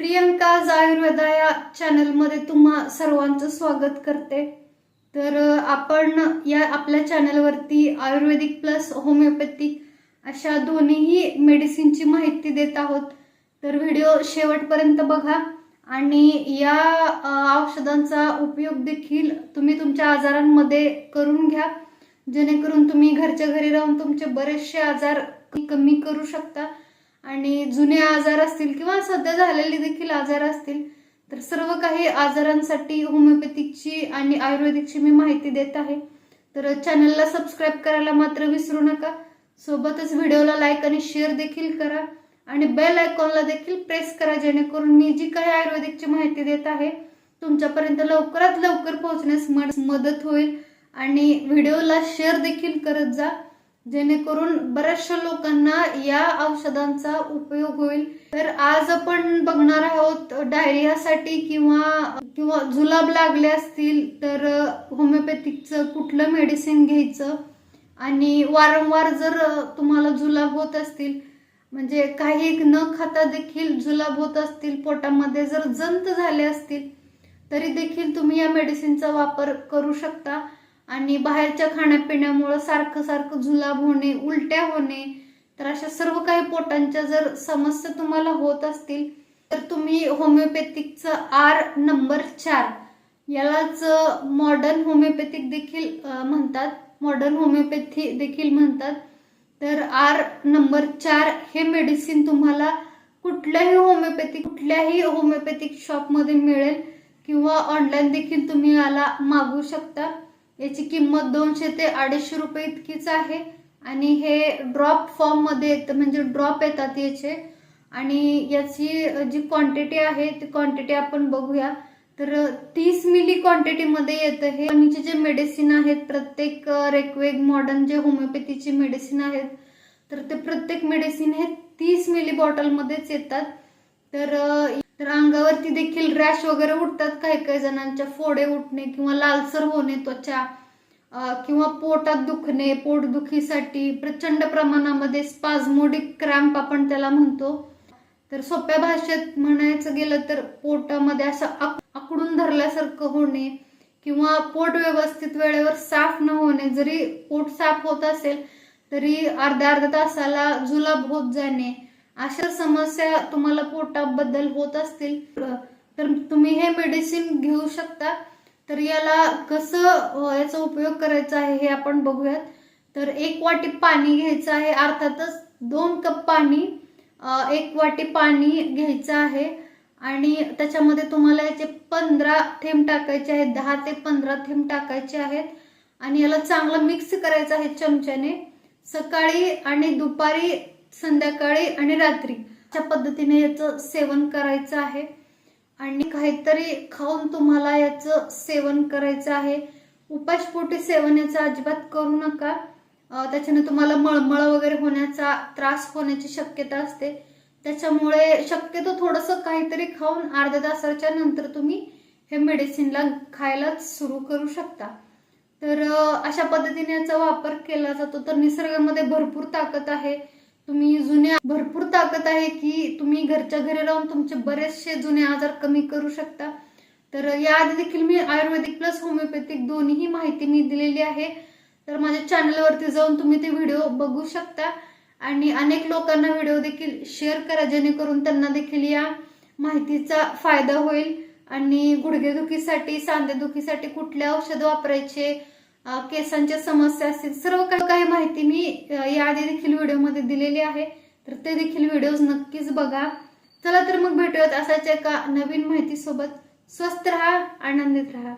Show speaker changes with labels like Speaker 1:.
Speaker 1: प्रियंकाज आयुर्वेदा या चॅनलमध्ये तुम्हा सर्वांचं स्वागत करते. तर आपण या आपल्या चॅनलवरती आयुर्वेदिक प्लस होमिओपॅथिक अशा दोन्हीही मेडिसिनची माहिती देत आहोत. तर व्हिडिओ शेवटपर्यंत बघा आणि या औषधांचा उपयोग देखील तुम्ही तुमच्या आजारांमध्ये करून घ्या. जेणेकरून तुम्ही घरच्या घरी राहून तुमचे बरेचसे आजार कमी करू शकता. आणि जुने आजार असतील किंवा सध्या झालेले देखील आजार असतील तर सर्व काही आजारांसाठी होमिओपॅथिकची आणि आयुर्वेदिकची मी माहिती देत आहे. तर चॅनलला सबस्क्राईब करायला मात्र विसरू नका. सोबतच व्हिडिओला लाईक आणि शेअर देखील करा. आणि बेल आयकॉनला देखील प्रेस करा जेणेकरून मी जी काही आयुर्वेदिकची माहिती देत आहे तुमच्यापर्यंत लवकरात लवकर पोहोचण्यास मदत होईल. आणि व्हिडिओला शेअर देखील करत जा. जेणेकरून बऱ्याचशा लोकांना या औषधांचा उपयोग होईल. तर आज आपण बघणार आहोत डायरियासाठी किंवा किंवा जुलाब लागले असतील तर होमिओपॅथिकचं कुठलं मेडिसिन घ्यायचं? आणि वारंवार जर तुम्हाला जुलाब होत असतील म्हणजे काही न खाता देखील जुलाब होत असतील पोटामध्ये जर जंत झाले असतील तरी देखील तुम्ही या मेडिसिनचा वापर करू शकता. आणि बाहेरच्या खाण्यापिण्यामुळं सारखं सारखं जुलाब होणे उलट्या होणे तर अशा सर्व काही पोटांच्या जर समस्या तुम्हाला होत असतील तर तुम्ही होमिओपॅथिकचं आर नंबर चार यालाच मॉडर्न होमिओपॅथिक देखील म्हणतात. मॉडर्न होमिओपॅथी देखील म्हणतात. तर आर नंबर चार हे मेडिसिन तुम्हाला कुठल्याही होमिओपॅथिक कुठल्याही होमिओपॅथिक शॉपमध्ये मिळेल किंवा ऑनलाईन देखील तुम्ही याला मागवू शकता. याची किंमत दोनशे ते अडीचशे रुपये इतकीच आहे. आणि हे ड्रॉप फॉर्ममध्ये येतं म्हणजे ड्रॉप येतात याचे. आणि याची जी क्वांटिटी आहे ती क्वांटिटी आपण बघूया. तर तीस मिली क्वांटिटीमध्ये येतं हे. कंपनीचे जे मेडिसिन आहेत प्रत्येक रेकवेग मॉडर्न जे होमिओपॅथीची मेडिसिन आहेत तर ते प्रत्येक मेडिसिन हे तीस मिली बॉटलमध्येच येतात. तर तर अंगावरती देखील रॅश वगैरे उठतात काही काही जणांच्या फोडे उठणे किंवा लालसर होणे त्वचा किंवा पोटात दुखणे पोटदुखीसाठी प्रचंड प्रमाणामध्ये स्पाझमोडिक क्रॅम्प आपण त्याला म्हणतो. तर सोप्या भाषेत म्हणायचं गेलं तर पोटामध्ये असं आकडून धरल्यासारखं होणे किंवा पोट व्यवस्थित वेळेवर साफ न होणे जरी पोट साफ होत असेल तरी अर्ध्या अर्ध्या तासाला जुलाब होत जाणे. अशा समस्या तुम्हाला पोटाबद्दल होत असतील तर तुम्ही हे मेडिसिन घेऊ शकता. तर याला कसं याचा उपयोग करायचा आहे हे आपण बघूयात. तर एक वाटी पाणी घ्यायचं आहे अर्थातच दोन कप पाणी एक वाटी पाणी घ्यायचं आहे. आणि त्याच्यामध्ये तुम्हाला याचे पंधरा थेंब टाकायचे आहेत दहा ते पंधरा थेंब टाकायचे आहेत. आणि याला चांगलं मिक्स करायचं आहे चमच्याने. सकाळी आणि दुपारी संध्याकाळी आणि रात्री अशा पद्धतीने याचं सेवन करायचं आहे. आणि काहीतरी खाऊन तुम्हाला याचं सेवन करायचं आहे. उपाशपोटी सेवन याचा अजिबात करू नका. त्याच्याने तुम्हाला मळमळ वगैरे होण्याचा त्रास होण्याची शक्यता असते. त्याच्यामुळे शक्यतो थोडंसं काहीतरी खाऊन अर्ध्या तासाच्या नंतर तुम्ही हे मेडिसिनला खायला सुरू करू शकता. तर अशा पद्धतीने याचा वापर केला जातो. तर निसर्गामध्ये भरपूर ताकद आहे. तुम्ही जुन्या भरपूर ताकद आहे की तुम्ही घरच्या घरी राहून तुमचे बरेचसे जुने आजार कमी करू शकता. तर याआधी देखील मी आयुर्वेदिक प्लस होमिओपॅथिक दोन्हीही माहिती मी दिलेली आहे. तर माझ्या चॅनलवरती जाऊन तुम्ही ते व्हिडिओ बघू शकता. आणि अनेक लोकांना व्हिडिओ देखील शेअर करा जेणेकरून त्यांना देखील या माहितीचा फायदा होईल. आणि गुडघेदुखीसाठी सांधेदुखीसाठी कुठले औषध वापरायचे केसांच्या समस्या असतील सर्व काही काही माहिती मी याआधी देखील व्हिडिओमध्ये दिलेली आहे. तर ते देखील व्हिडिओज नक्कीच बघा. चला तर मग भेटूयात असाच एका नवीन माहितीसोबत. स्वस्त राहा आनंदित राहा.